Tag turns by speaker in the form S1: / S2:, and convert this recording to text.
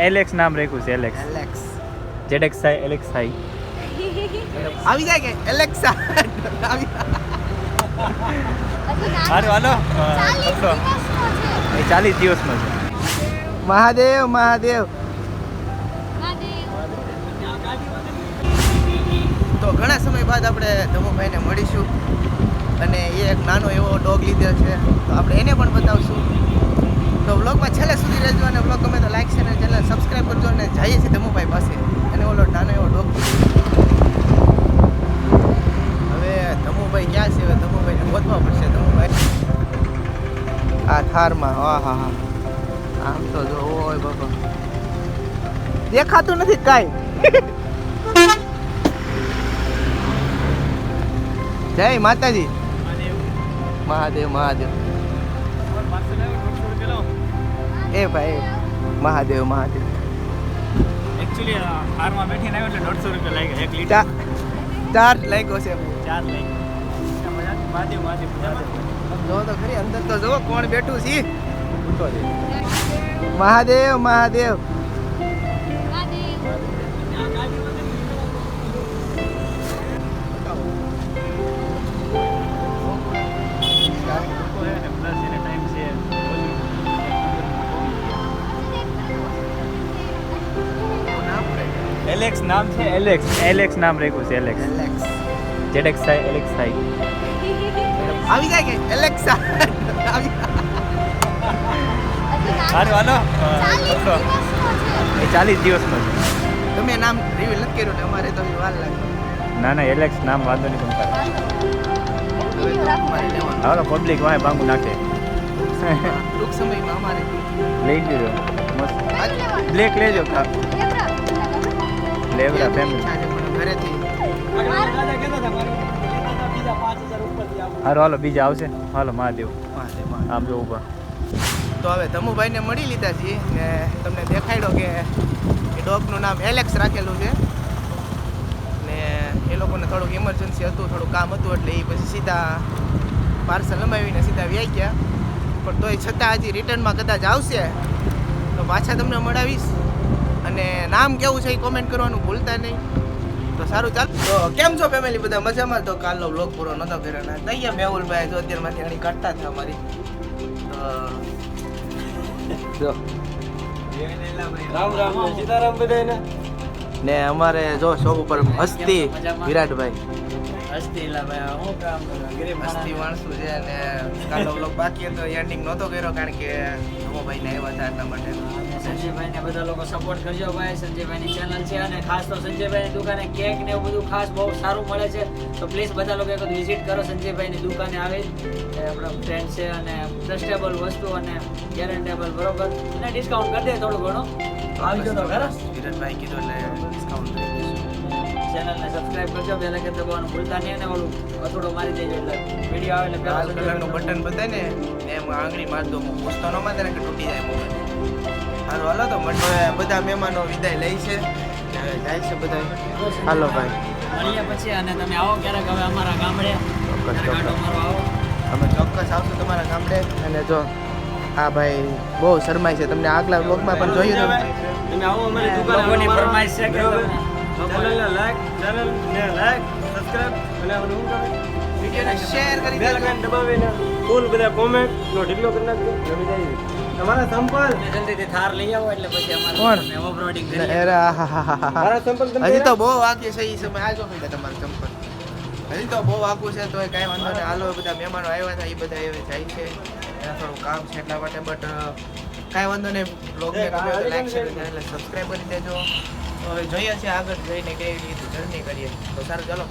S1: Alex નામ રાખ્યું છે એલેક્સ
S2: એલેક્સ
S1: જેડેક્સ આઈ એલેક્સ આઈ
S2: આવી જાય કે? એલેક્સા આવી
S1: હાલો એ ચાલીસ દિવસનો છે.
S2: મહાદેવ મહાદેવ. તો ઘણા સમય બાદ આપણે ધમુભાઈને મળીશું. અને એ એક નાનો એવો ડોગ લીધેલ છે. તો આપણે એને પણ બતાવશું. તો વ્લોગમાં છેલ્લે સુધી રહેજો અને વ્લોગ ગમે તો લાઈક અને ચેનલ સબસ્ક્રાઈબ કરજો અને જઈએ છીએ ધમુભાઈ પાસે. અને ઓલો નાનો એવો ડોગ હવે ધમુભાઈ ક્યાં છે? હવે ધમુભાઈને ગોતવા પડશે ધમુભાઈ. આ થારમાં, હા હા હા. આમ તો જો, ઓય બાબા દેખાતું નથી કાઈ. જય માતાજી. મહાદેવ મહાદેવ. એ ભાઈ મહાદેવ મહાદેવ.
S1: એકચ્યુઅલી કારમાં બેઠીને આવ્યો એટલે દોઢસો રૂપિયા લાગ્યા એક લીટર.
S2: ચાર લાગ્યો છે.
S1: ચાર લાગ્યો. મહાદેવ મહાદેવ
S2: જો તો ખરી અંદર તો જુઓ કોણ બેઠું છે. મહાદેવ મહાદેવ.
S1: એલેક્સ નામ છે? એલેક્સ. એલેક્સ નામ રાખ્યું છે એલેક્સ.
S2: એલેક્સ.
S1: જેડેક્સ થાય આઈ એલેક્સ આઈ
S2: આવી જાય કે? એલેક્સા આવી
S1: હારું હાલો. એ ચાલીસ દિવસનો છે.
S2: તમે નામ રિવીલ નથી કર્યું ને અમારે તો વાર લાગે.
S1: ના ના એલેક્સ નામ વાંધો નહીં તમે હાલો પબ્લિક વાય ભાંગું નાખે.
S2: ટૂંક સમયમાં અમારે.
S1: લઈ જજો મસ્ત. બ્લેક લેજો. કા ફેમિલી હાલો બીજા આવશે. હાલો, મહાદેવ. આમ જો ઊભા
S2: તો હવે ધમુભાઈને મળી લીધા છીએ ને તમને દેખાડ્યો કે એ ડોગનું નામ એલેક્સ રાખેલું છે. ને એ લોકોને થોડુંક ઇમરજન્સી હતું, થોડું કામ હતું, એટલે એ પછી સીધા પાર્સલ લંબાવીને સીધા વ્યાઈ ગયા. પણ તોય છતાં હજી રિટર્નમાં કદાચ આવશે, તો પાછા તમને મળાવીશ. અને નામ કેવું છે એ કોમેન્ટ કરવાનું ભૂલતા નહીં. તો સારું ચાલ. તો કેમ છો ફેમિલી બધા? મજામાં? તો કાલનો બ્લોગ પૂરો નહોતો કર્યો ને. તૈયાર મેહુલભાઈ જો અત્યારમાંથી ઘણી કાઢતા છે અમારી. તો
S3: રામ રામ સીતારામ બધાને
S2: ને અમારે જો શોપ ઉપર હસ્તી વિરાટભાઈ.
S3: હસ્તી લા ભાઈ હું કામ કરું? ગરીબ
S2: હસ્તી માણસું છે અને કાલનો વ્લોગ બાકી હતો. એન્ડિંગ નહોતો કર્યો કારણ કે ધમોભાઈને આવ્યા હતા એટલા માટે.
S3: સંજયભાઈ ને બધા લોકો સપોર્ટ કરજો ભાઈ. સંજયભાઈ ની ચેનલ છે અને ખાસ તો સંજયભાઈ ની દુકાને કેક ને એવું બધું ખાસ બહુ સારું મળે છે. તો પ્લીઝ બધા લોકો એક વિઝિટ કરો સંજયભાઈ ની દુકાને આવી. આપણા ફ્રેન્ડ છે અને ટ્રસ્ટેબલ વસ્તુ અને ગેરંટેબલ બરોબર? અને ડિસ્કાઉન્ટ કરી દે થોડું ઘણું. આવજો તો ખરા?
S2: કિરણભાઈ કીધું એટલે ડિસ્કાઉન્ટ
S3: ચેનલને સબસ્ક્રાઇબ કરજો બેલ આઇકન દબાવવાનું ભૂલતા નહીં અને ઓલું અથડો મારી દેજો એટલે વીડિયો આવે એટલે પહેલા
S2: કલરનું બટન બતાય ને એમ આંગળી મારતો હું પૂછતો ન મારે કે તૂટી જાય મોબાઈલ. સારું હાલો તો મને બધા મહેમાનો વિદાય લે છે. જાય છે બધા. હાલો ભાઈ.
S3: મળીએ પછી અને તમે આવો ક્યારેક હવે અમારા ગામડે.
S2: ચોક્કસ ચોક્કસ. અમે ચોક્કસ આવશું તમારા ગામડે. અને જો આ ભાઈ બહુ શરમાય છે. તમને આગલા બ્લોગમાં પણ જોયું
S4: તમે આવો અમારી દુકાનની
S3: ફરમાઈશ છે કે
S4: ચેનલને લાઈક ચેનલને લાઈક સબસ્ક્રાઇબ અને આપણે શું કરે.
S2: વિડીયોને શેર કરી
S4: બેલ આઇકન દબાવીને ફૂલ બધા કોમેન્ટ નો ઢીલો કરી નાખજો. જમી જાય. તમારા સંપલ
S3: જલ્દીથી થાર લઈ આવો એટલે પછી અમારે ઓફરોડિંગ
S2: ને
S3: કરીએ
S2: એરા
S4: મારા સંપલ તમે
S2: હજી તો બહુ વાગ્ય છે એ સમય આજો ભાઈ તમારા સંપલ હજી તો બહુ વાગું છે તો કાંઈ વાંધો નહીં. હાલો બધા મહેમાનો આવ્યા હતા એ બધા એ જાય છે. એના થોડું કામ છે એટલા માટે બટ કાંઈ વાંધો નહીં. બ્લોગને ગમે તો લાઈક શેર એટલે સબસ્ક્રાઈબ કરી દેજો. હવે જોઈએ છીએ આગળ જઈને કેવી રીતે જર્ની કરીએ. તો સારું ચાલો